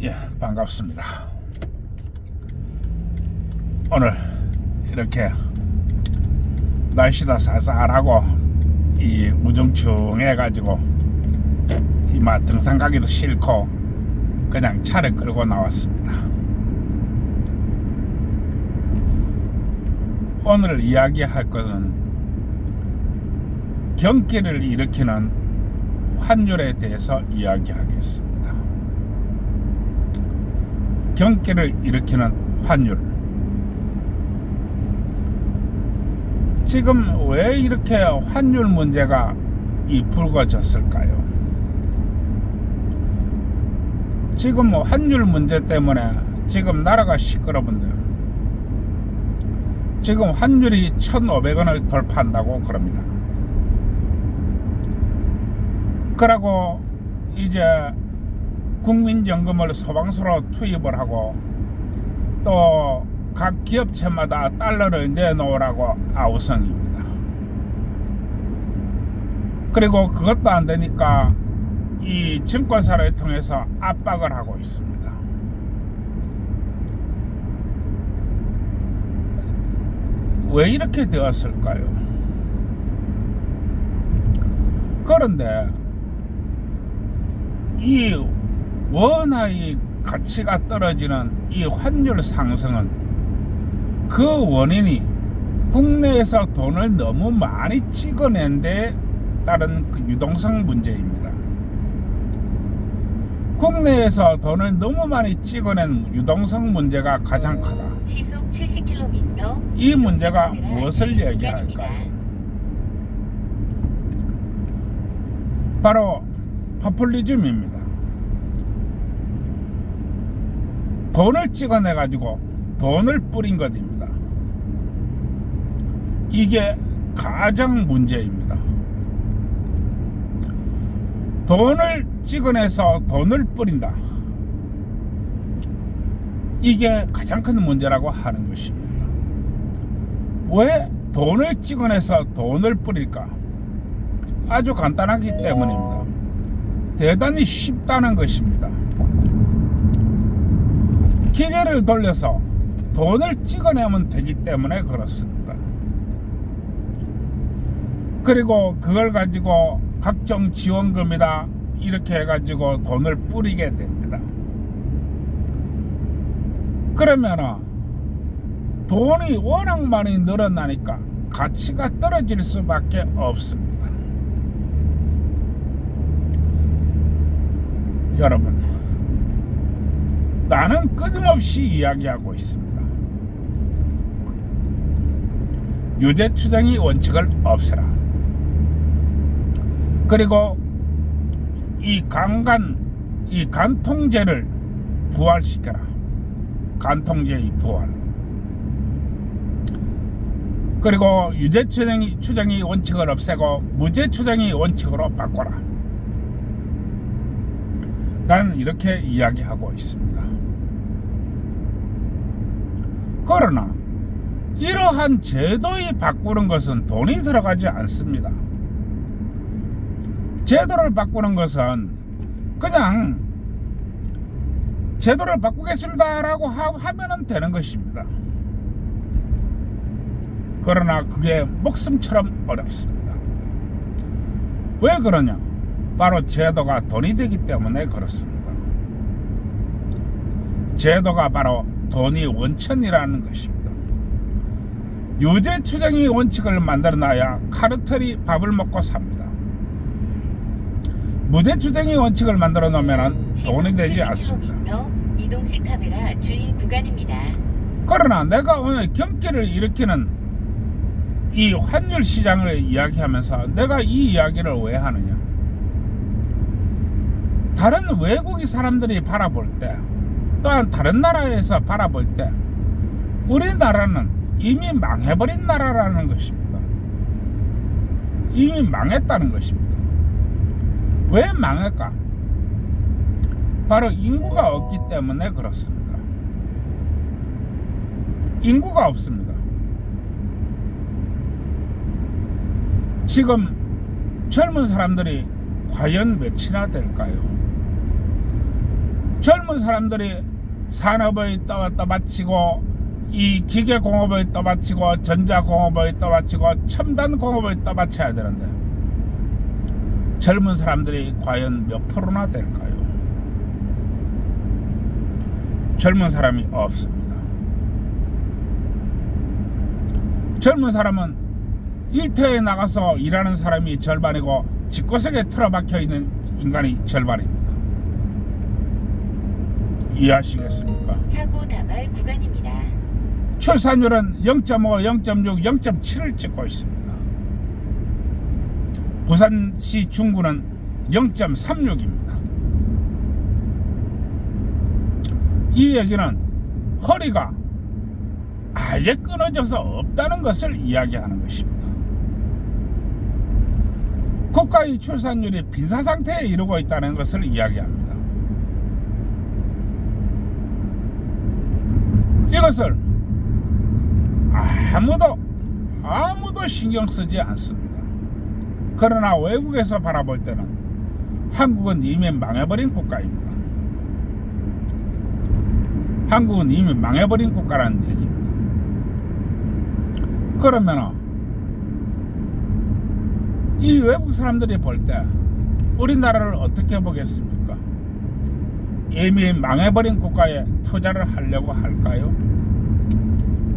예, 반갑습니다. 오늘 이렇게 날씨도 쌀쌀하고 이 무중충해 가지고 이마 등산 가기도 싫고 그냥 차를 끌고 나왔습니다. 오늘 이야기할 것은 경기를 일으키는 환율에 대해서 이야기하겠습니다. 경기를 일으키는 환율. 지금 왜 이렇게 환율 문제가 이 불거졌을까요? 지금 뭐 환율 문제 때문에 지금 나라가 시끄러운데요. 지금 환율이 1,500원을 돌파한다고 그럽니다. 그러고 이제 국민연금을 소방서로 투입을 하고 또 각 기업체마다 달러를 내놓으라고 아우성입니다. 그리고 그것도 안 되니까 이 증권사를 통해서 압박을 하고 있습니다. 왜 이렇게 되었을까요? 그런데 이 원화의 가치가 떨어지는 이 환율 상승은 그 원인이 국내에서 돈을 너무 많이 찍어낸 데 따른 그 유동성 문제입니다. 국내에서 돈을 너무 많이 찍어낸 유동성 문제가 가장 크다. 시속 70km. 이 문제가 무엇을 얘기할까요? 바로 포퓰리즘입니다. 돈을 찍어내 가지고 돈을 뿌린 것입니다. 이게 가장 문제입니다. 돈을 찍어내서 돈을 뿌린다. 이게 가장 큰 문제라고 하는 것입니다. 왜 돈을 찍어내서 돈을 뿌릴까? 아주 간단하기 때문입니다. 대단히 쉽다는 것입니다. 기계를 돌려서 돈을 찍어내면 되기 때문에 그렇습니다. 그리고 그걸 가지고 각종 지원금이다 이렇게 해가지고 돈을 뿌리게 됩니다. 그러면은 돈이 워낙 많이 늘어나니까 가치가 떨어질 수밖에 없습니다. 여러분, 나는 끊임없이 이야기하고 있습니다. 추정의 원칙을 없애라. 그리고 이 강간, 이 간통죄를 부활시켜라. 간통죄의 부활. 그리고 유죄 추정의, 추정의 원칙을 없애고 무죄 추정의 원칙으로 바꿔라. 나는 이렇게 이야기하고 있습니다. 그러나 이러한 제도에 바꾸는 것은 돈이 들어가지 않습니다. 제도를 바꾸는 것은 그냥 제도를 바꾸겠습니다라고 하면 되는 것입니다. 그러나 그게 목숨처럼 어렵습니다. 왜 그러냐? 바로 제도가 돈이 되기 때문에 그렇습니다. 제도가 바로 돈이 원천이라는 것입니다. 유죄 추정의 원칙을 만들어 놔야 카르텔이 밥을 먹고 삽니다. 무죄 추정의 원칙을 만들어 놓으면 돈이 되지 않습니다. 이동식 카메라 주의 구간입니다. 그러나 내가 오늘 경기를 일으키는 이 환율 시장을 이야기하면서 내가 이 이야기를 왜 하느냐? 다른 외국의 사람들이 바라볼 때, 또한 다른 나라에서 바라볼 때, 우리나라는 이미 망해버린 나라라는 것입니다. 이미 망했다는 것입니다. 왜 망할까? 바로 인구가 없기 때문에 그렇습니다. 인구가 없습니다. 지금 젊은 사람들이 과연 몇이나 될까요? 젊은 사람들이 산업을 떠, 떠받치고 이 기계공업을 떠받치고 전자공업을 떠받치고 첨단공업을 떠받쳐야 되는데 젊은 사람들이 과연 몇 프로나 될까요? 젊은 사람이 없습니다. 젊은 사람은 일터에 나가서 일하는 사람이 절반이고 집구석에 틀어박혀 있는 인간이 절반입니다. 이해하시겠습니까? 사고 다발 구간입니다. 출산율은 0.5, 0.6, 0.7을 찍고 있습니다. 부산시 중구는 0.36입니다. 이 얘기는 허리가 아예 끊어져서 없다는 것을 이야기하는 것입니다. 국가의 출산율이 빈사 상태에 이르고 있다는 것을 이야기합니다. 이것을 아무도 아무도 신경 쓰지 않습니다. 그러나 외국에서 바라볼 때는 한국은 이미 망해버린 국가입니다. 한국은 이미 망해버린 국가라는 얘기입니다. 그러면 이 외국 사람들이 볼 때 우리나라를 어떻게 보겠습니까? 이미 망해버린 국가에 투자를 하려고 할까요?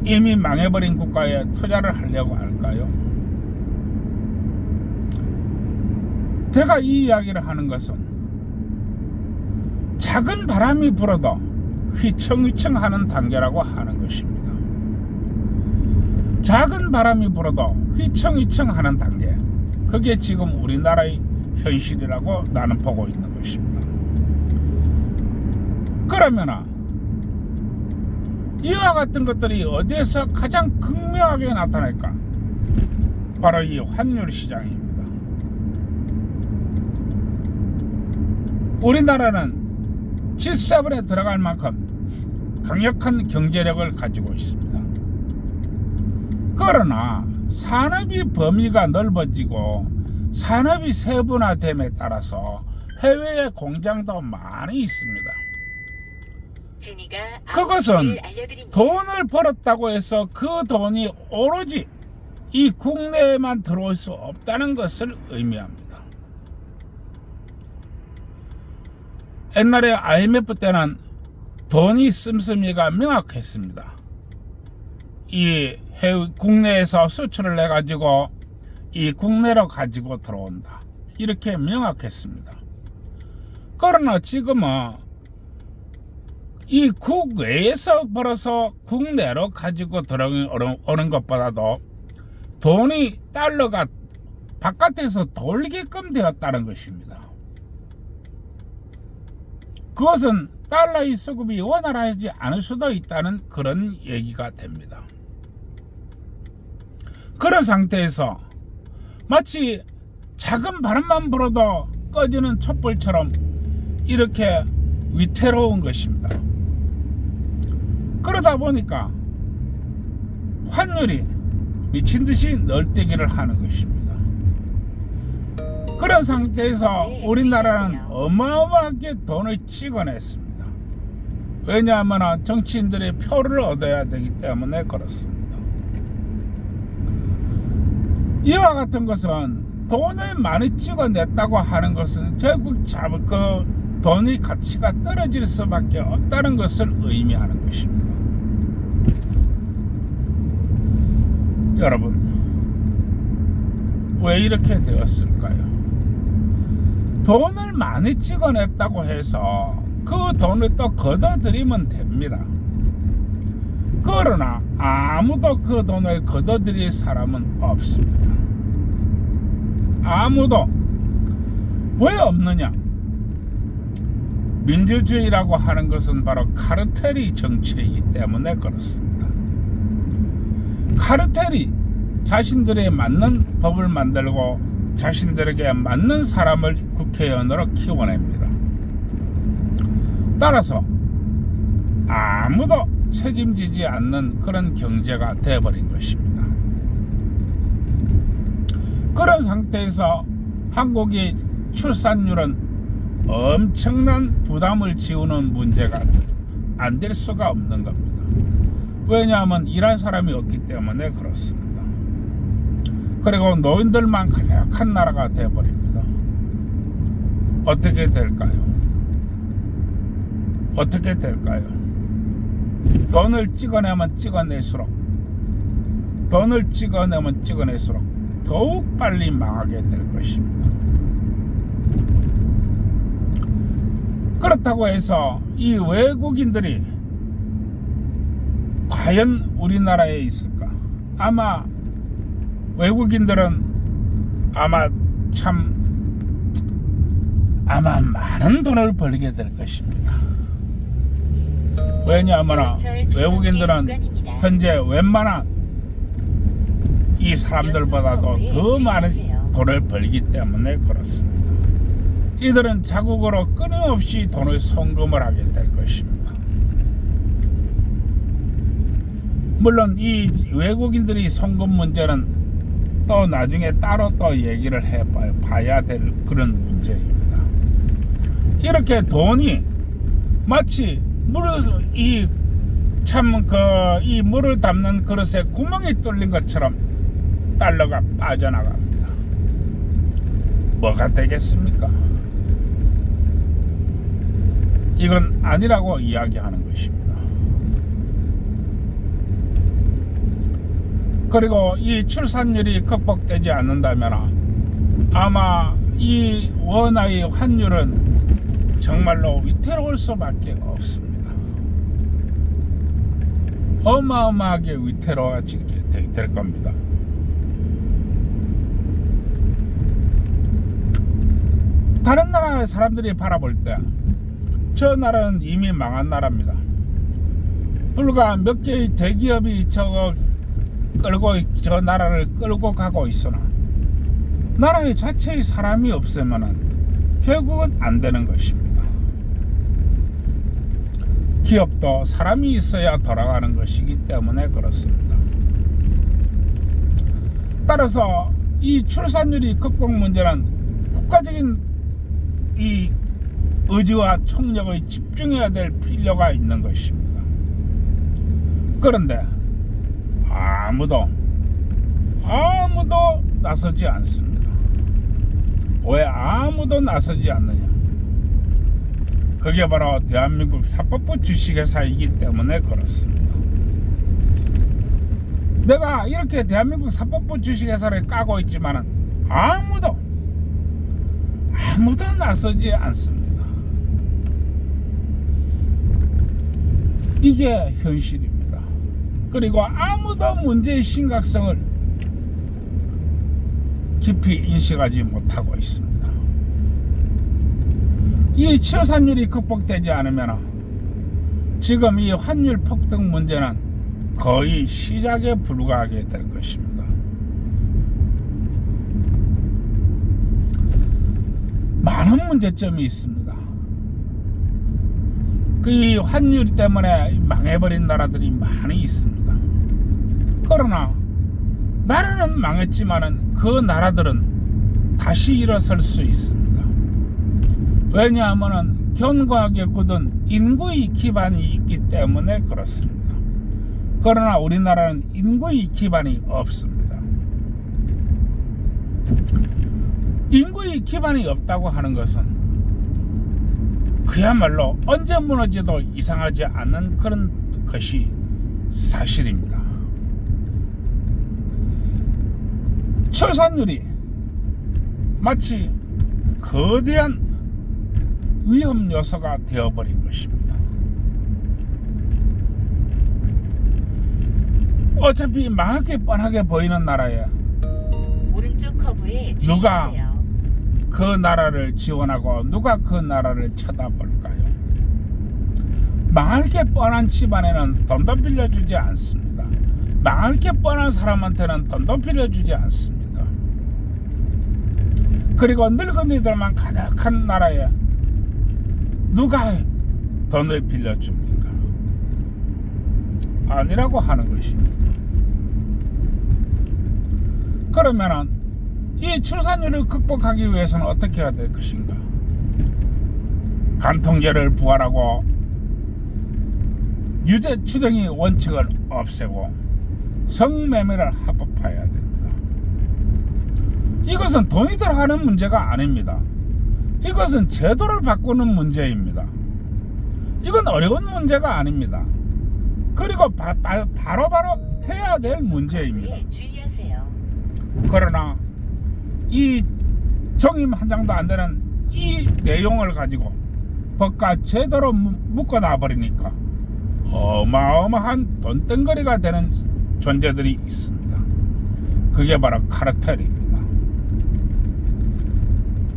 이미 망해버린 국가에 투자를 하려고 할까요? 제가 이 이야기를 하는 것은 작은 바람이 불어도 휘청휘청하는 단계라고 하는 것입니다. 작은 바람이 불어도 휘청휘청하는 단계. 그게 지금 우리나라의 현실이라고 나는 보고 있는 것입니다. 그러면 이와 같은 것들이 어디에서 가장 극명하게 나타날까? 바로 이 환율 시장입니다. 우리나라는 G7에 들어갈 만큼 강력한 경제력을 가지고 있습니다. 그러나 산업이 범위가 넓어지고 산업이 세분화됨에 따라서 해외에 공장도 많이 있습니다. 그것은. 돈을 벌었다고 해서 그 돈이 오로지 이 국내에만 들어올 수 없다는 것을 의미합니다. 옛날에 IMF 때는 돈이 씀씀이가 명확했습니다. 이 해외 국내에서 수출을 해 가지고 이 국내로 가지고 들어온다. 이렇게 명확했습니다. 그러나 지금은 이 국외에서 벌어서 국내로 가지고 들어오는 것보다도 돈이 달러가 바깥에서 돌게끔 되었다는 것입니다. 그것은 달러의 수급이 원활하지 않을 수도 있다는 그런 얘기가 됩니다. 그런 상태에서 마치 작은 바람만 불어도 꺼지는 촛불처럼 이렇게 위태로운 것입니다. 그러다 보니까 환율이 미친 듯이 널뛰기를 하는 것입니다. 그런 상태에서 네, 우리나라는. 어마어마하게 돈을 찍어냈습니다. 왜냐하면 정치인들의 표를 얻어야 되기 때문에 그렇습니다. 이와 같은 것은 돈을 많이 찍어냈다고 하는 것은 결국 잡, 그 돈의 가치가 떨어질 수밖에 없다는 것을 의미하는 것입니다. 여러분, 왜 이렇게 되었을까요? 돈을 많이 찍어냈다고 해서 그 돈을 또 걷어들이면 됩니다. 그러나 아무도 그 돈을 걷어들일 사람은 없습니다. 아무도 왜 없느냐? 민주주의라고 하는 것은 바로 카르텔이 정치이기 때문에 그렇습니다. 카르텔이 자신들에 맞는 법을 만들고 자신들에게 맞는 사람을 국회의원으로 키워냅니다. 따라서 아무도 책임지지 않는 그런 경제가 되어버린 것입니다. 그런 상태에서 한국의 출산율은 엄청난 부담을 지우는 문제가 안 될 수가 없는 겁니다. 왜냐하면 일할 사람이 없기 때문에 그렇습니다. 그리고 노인들만 가득한 나라가 되어버립니다. 어떻게 될까요? 어떻게 될까요? 돈을 찍어내면 찍어낼수록 돈을 찍어내면 찍어낼수록 더욱 빨리 망하게 될 것입니다. 그렇다고 해서 이 외국인들이 과연 우리나라에 있을까? 아마 외국인들은 아마 참 아마 많은 돈을 벌게 될 것입니다. 왜냐하면 외국인들은 현재 웬만한 이 사람들보다도 더 많은 돈을 벌기 때문에 그렇습니다. 이들은 자국으로 끊임없이 돈을 송금을 하게 될 것입니다. 물론 이 외국인들이 송금 문제는 또 나중에 따로 또 얘기를 해봐야 봐야 될 그런 문제입니다. 이렇게 돈이 마치 물을 이 참 그 이 물을 담는 그릇에 구멍이 뚫린 것처럼 달러가 빠져나갑니다. 뭐가 되겠습니까? 이건 아니라고 이야기하는 것입니다. 그리고 이 출산율이 극복되지 않는다면 아마 이 원화의 환율은 정말로 위태로울 수밖에 없습니다. 어마어마하게 위태로워지게 되- 될 겁니다. 다른 나라 사람들이 바라볼 때 저 나라는 이미 망한 나라입니다. 불과 몇 개의 대기업이 저거 끌고 저 나라를 끌고 가고 있으나 나라의 자체의 사람이 없으면은 결국은 안 되는 것입니다. 기업도 사람이 있어야 돌아가는 것이기 때문에 그렇습니다. 따라서 이 출산율이 극복 문제는 국가적인 이 의지와 총력을 집중해야 될 필요가 있는 것입니다. 그런데 아무도 아무도 나서지 않습니다. 왜 아무도 나서지 않느냐? 그게 바로 대한민국 사법부 주식회사이기 때문에 그렇습니다. 내가 이렇게 대한민국 사법부 주식회사를 까고 있지만은 아무도 아무도 나서지 않습니다. 이게 현실입니다. 그리고 아무도 문제의 심각성을 깊이 인식하지 못하고 있습니다. 이 출산율이 극복되지 않으면 지금 이 환율 폭등 문제는 거의 시작에 불과하게 될 것입니다. 많은 문제점이 있습니다. 그 이 환율 때문에 망해버린 나라들이 많이 있습니다. 그러나 나라는 망했지만은 그 나라들은 다시 일어설 수 있습니다. 왜냐하면은 견고하게 굳은 인구의 기반이 있기 때문에 그렇습니다. 그러나 우리나라는 인구의 기반이 없습니다. 인구의 기반이 없다고 하는 것은 그야말로 언제 무너져도 이상하지 않는 그런 것이 사실입니다. 출산율이 마치 거대한 위험 요소가 되어버린 것입니다. 어차피 망하게 뻔하게 보이는 나라에 누가. 그 나라를 지원하고 누가 그 나라를 쳐다볼까요? 망할 게 뻔한 집안에는 돈도 빌려주지 않습니다. 망할 게 뻔한 사람한테는 돈도 빌려주지 않습니다. 그리고 늙은이들만 가득한 나라에 누가 돈을 빌려줍니까? 아니라고 하는 것입니다. 그러면은 이 출산율을 극복하기 위해서는 어떻게 해야 될 것인가? 간통죄를 부활하고 유죄 추정이 원칙을 없애고 성매매를 합법화해야 됩니다. 이것은 돈이 들어가는 문제가 아닙니다. 이것은 제도를 바꾸는 문제입니다. 이건 어려운 문제가 아닙니다. 그리고 바, 바, 바로바로 해야 될 문제입니다. 에 주의하세요. 그러나 이 종임 한 장도 안 되는 이 내용을 가지고 법과 제도로 묶- 묶어놔 버리니까 어마어마한 돈덩거리가 되는 존재들이 있습니다. 그게 바로 카르텔입니다.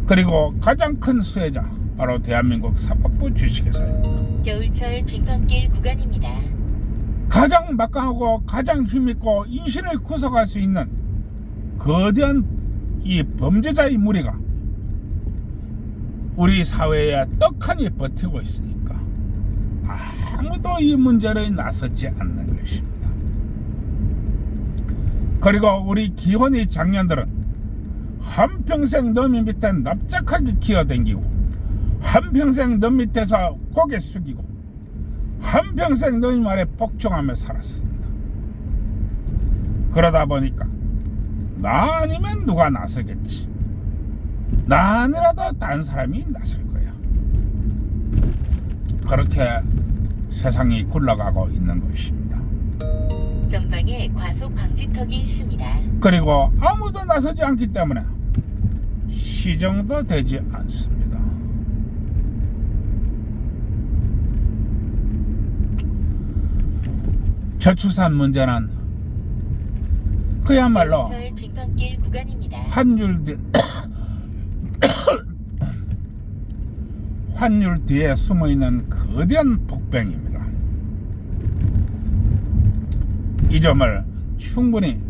그리고 가장 큰 수혜자 바로 대한민국 사법부 주식회사입니다. 겨울철 빙판길 구간입니다. 가장 막강하고 가장 힘있고 인신을 구속할 수 있는 거대한 이 범죄자의 무리가 우리 사회에 떡하니 버티고 있으니까 아무도 이 문제를 나서지 않는 것입니다. 그리고 우리 기혼의 장년들은 한평생 너미 밑에 납작하게 기어댕기고 한평생 너 밑에서 고개 숙이고 한평생 너희 말에 복종하며 살았습니다. 그러다 보니까 나 아니면 누가 나서겠지. 나 아니라도 다른 사람이 나설 거야. 그렇게 세상이 굴러가고 있는 것입니다. 전방에 과속 방지턱이 있습니다. 그리고 아무도 나서지 않기 때문에 시정도 되지 않습니다. 저출산 문제는 그야말로 구간입니다. 환율 뒤 환율 뒤에 숨어 있는 거대한 복병입니다. 이 점을 충분히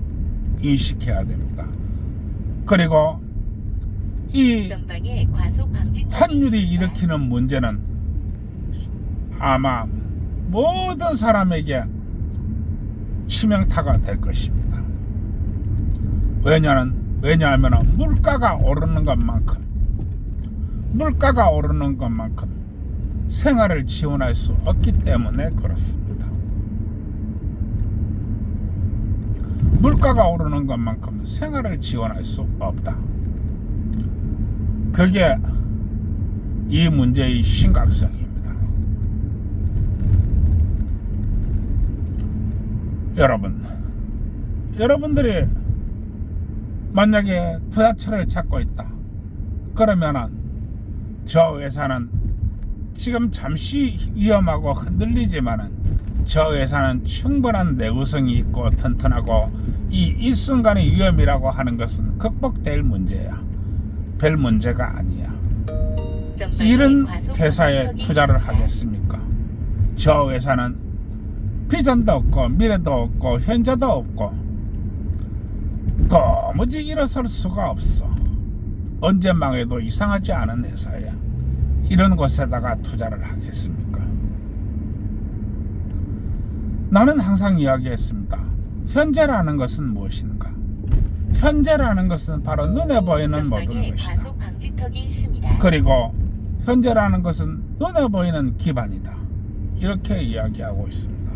인식해야 됩니다. 그리고 이 환율이. 일으키는 문제는 아마 모든 사람에게 치명타가 될 것입니다. 왜냐는 왜냐하면 물가가 오르는 것만큼 물가가 오르는 것만큼 생활을 지원할 수 없기 때문에 그렇습니다. 물가가 오르는 것만큼 생활을 지원할 수 없다. 그게 이 문제의 심각성입니다. 여러분, 여러분들이 만약에 투자처를 찾고 있다. 그러면은 저 회사는 지금 잠시 위험하고 흔들리지만은 저 회사는 충분한 내구성이 있고 튼튼하고 이 일순간의 위험이라고 하는 것은 극복될 문제야. 별 문제가 아니야. 이런 회사에 투자를. 하겠습니까? 저 회사는 비전도 없고 미래도 없고 현재도 없고 도무지 일어설 수가 없어. 언제 망해도 이상하지 않은 회사야. 이런 곳에다가 투자를 하겠습니까? 나는 항상 이야기했습니다. 현재라는 것은 무엇인가? 현재라는 것은 바로 눈에 보이는 모든 것이다. 그리고 현재라는 것은 눈에 보이는 기반이다. 이렇게 이야기하고 있습니다.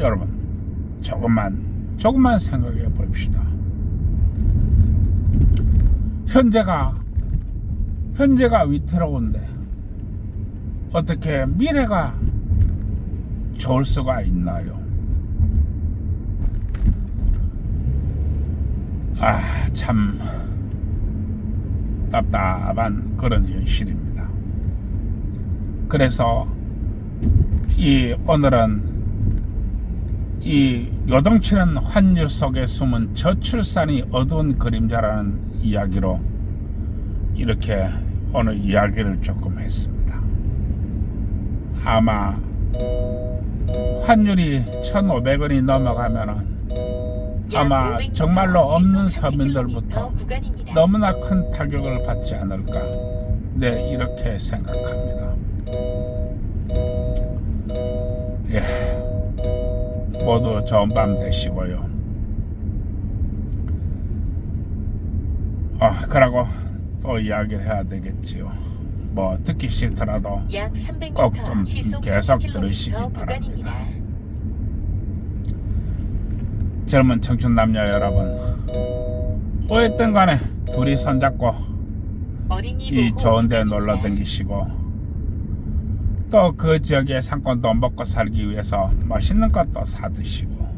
여러분, 조금만, 조금만 생각해 봅시다. 현재가, 현재가 위태로운데, 어떻게 미래가 좋을 수가 있나요? 아, 참. 답답한 그런 현실입니다. 그래서 이 오늘은 이 요동치는 환율 속에 숨은 저출산이 어두운 그림자라는 이야기로 이렇게 오늘 이야기를 조금 했습니다. 아마 환율이 1,500원이 넘어가면은 약 아마 500m 정말로 없는 시속 30km 서민들부터. 너무나 큰 타격을 받지 않을까 네 이렇게 생각합니다 예 모두 좋은 밤 되시고요 아 그러고 또 이야기를 해야 되겠지요. 뭐 듣기 싫더라도 약 300m 꼭좀 시속 계속 30km 들으시기. 바랍니다. 젊은 청춘 남녀 여러분, 어쨌든 간에 둘이 손잡고 이 좋은 데. 놀러 다니시고 또 그 지역의 상권도 먹고 살기 위해서 맛있는 것도 사 드시고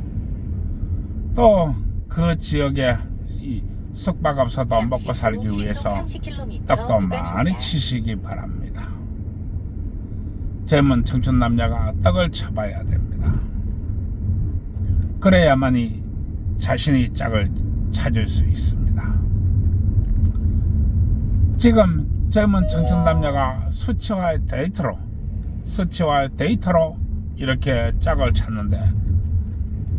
또 그 지역의 이 숙박업소도 잠시 먹고 후 살기 위해서 30km 떡도 많이. 치시기 바랍니다. 젊은 청춘 남녀가 떡을 쳐봐야 됩니다. 그래야만이 자신의 짝을 찾을 수 있습니다. 지금 젊은 청춘 남녀가 수치와의 데이트로 수치와의 데이터로 이렇게 짝을 찾는데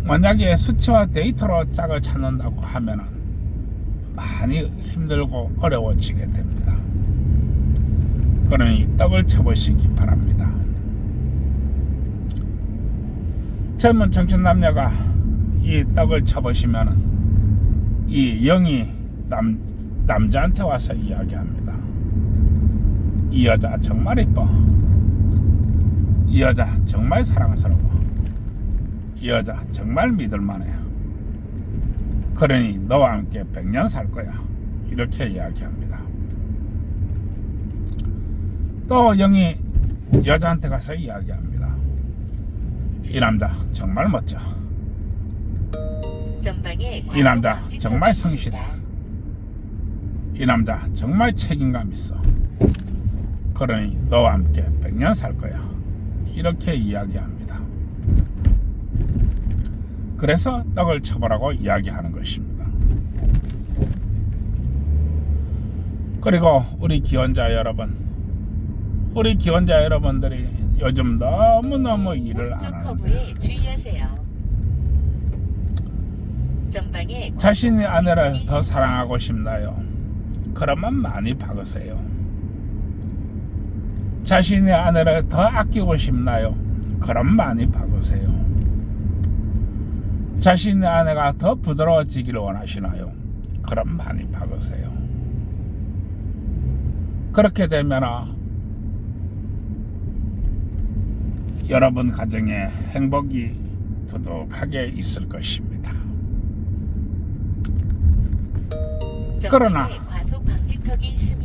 만약에 수치와 데이터로 짝을 찾는다고 하면은 많이 힘들고 어려워지게 됩니다. 그러니 떡을 쳐보시기 바랍니다. 젊은 청춘 남녀가 이 떡을 쳐보시면은 이 영이 남, 남자한테 와서 이야기합니다. 이 여자 정말 이뻐. 이 여자 정말 사랑스러워. 이 여자 정말 믿을만해. 그러니 너와 함께 100년 살 거야. 이렇게 이야기합니다. 또 영이 여자한테 가서 이야기합니다. 이 남자 정말 멋져. 이 남자 정말. 성실해. 이 남자 정말 책임감 있어. 그러니 너와 함께 100년 살 거야. 이렇게 이야기합니다. 그래서 떡을 쳐보라고 이야기하는 것입니다. 그리고 우리 기원자 여러분, 우리 기원자 여러분들이 요즘 너무너무 일을 안 하는데 과속 자신의 방지 아내를 더 사랑하고 싶나요? 그러면 많이 박으세요. 자신의 아내를 더 아끼고 싶나요? 그럼 많이 박으세요. 자신의 아내가 더 부드러워지기를 원하시나요? 그럼 많이 박으세요. 그렇게 되면 여러분 가정에 행복이 두둑하게 있을 것입니다. 그러나.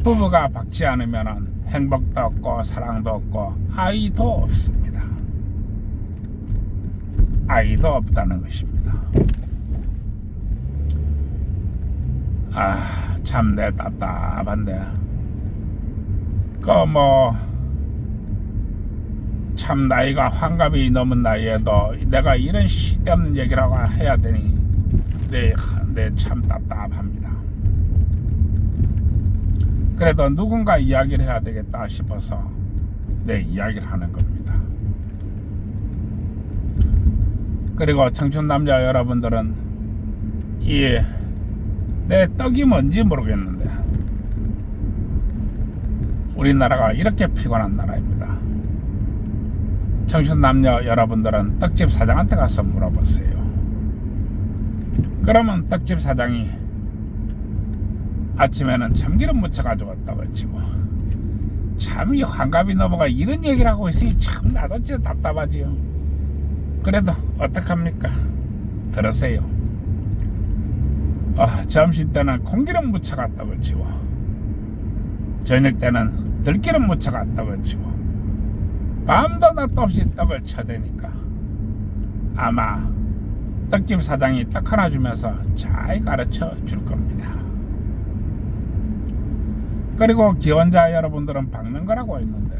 부부가 박지 않으면 행복도 없고 사랑도 없고 아이도 없습니다. 아이도 없다는 것입니다. 아, 참 내 답답한데. 그 뭐, 참 나이가 환갑이 넘은 나이에도 내가 이런 시대없는 얘기라고 해야 되니, 내, 내 참 답답합니다. 그래도 누군가 이야기를 해야 되겠다 싶어서 내 이야기를 하는 겁니다. 그리고 청춘 남자 여러분들은 이 내 떡이 뭔지 모르겠는데 우리나라가 이렇게 피곤한 나라입니다. 청춘 남녀 여러분들은 떡집 사장한테 가서 물어보세요. 그러면 떡집 사장이 아침에는 참기름 묻혀가지고 떡을 치고 참 이 환갑이 넘어가 이런 얘기를 하고 있으니 참 나도 진짜 답답하지요. 그래도 어떡합니까? 들으세요. 어, 점심 때는 콩기름 묻혀가 떡을 치고 저녁 때는 들기름 묻혀가 떡을 치고 밤도 낮도 없이 떡을 쳐대니까 아마 떡집 사장이 떡 하나 주면서 잘 가르쳐 줄 겁니다. 그리고 기원자 여러분들은 박는 거라고 했는데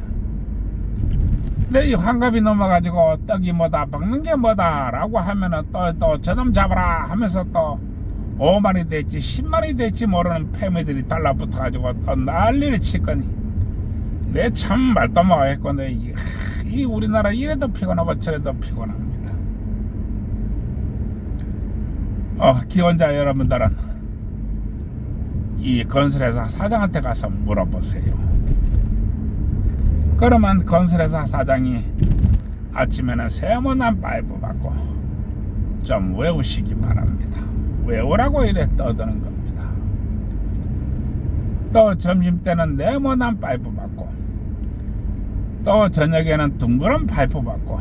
내이 환갑이 넘어가지고 떡이 뭐다 박는 게 뭐다라고 하면은 또 또 저놈 잡아라 하면서 또 5만이 될지 10만이 될지 모르는 패미들이 달라붙어가지고 또 난리를 칠 거니 내 참 말도 못했고 내 이, 하, 이 우리나라 이래도 피곤하고 저래도 피곤합니다 어 기원자 여러분들은 이 건설회사 사장한테 가서 물어보세요. 그러면 건설회사 사장이 아침에는 세모난 파이브 받고 좀 외우시기 바랍니다. 외우라고 이래 떠드는 겁니다. 또 점심 때는 네모난 파이프 받고 또 저녁에는 둥그런 파이프 받고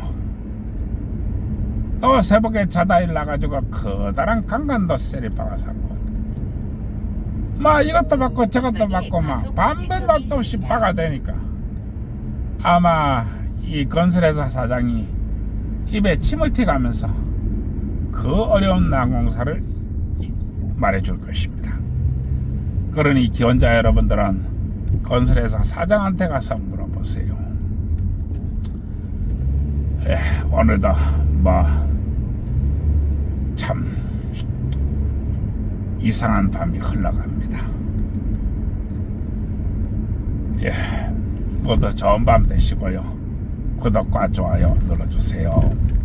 또 새벽에 자다 일나가지고 커다란 강간도 세리 박아샀고 막 이것도 받고 저것도 받고 막 밤도 낮도 없이 박아 대니까 아마 이 건설회사 사장이 입에 침을 튀가면서 그 어려운 난공사를 이- 말해줄 것입니다. 그러니 기혼자 여러분들은 건설회사 사장한테 가서 물어보세요. 에, 오늘도 뭐참 이상한 밤이 흘러갑니다. 예, 모두 좋은 밤 되시고요. 구독과 좋아요 눌러주세요.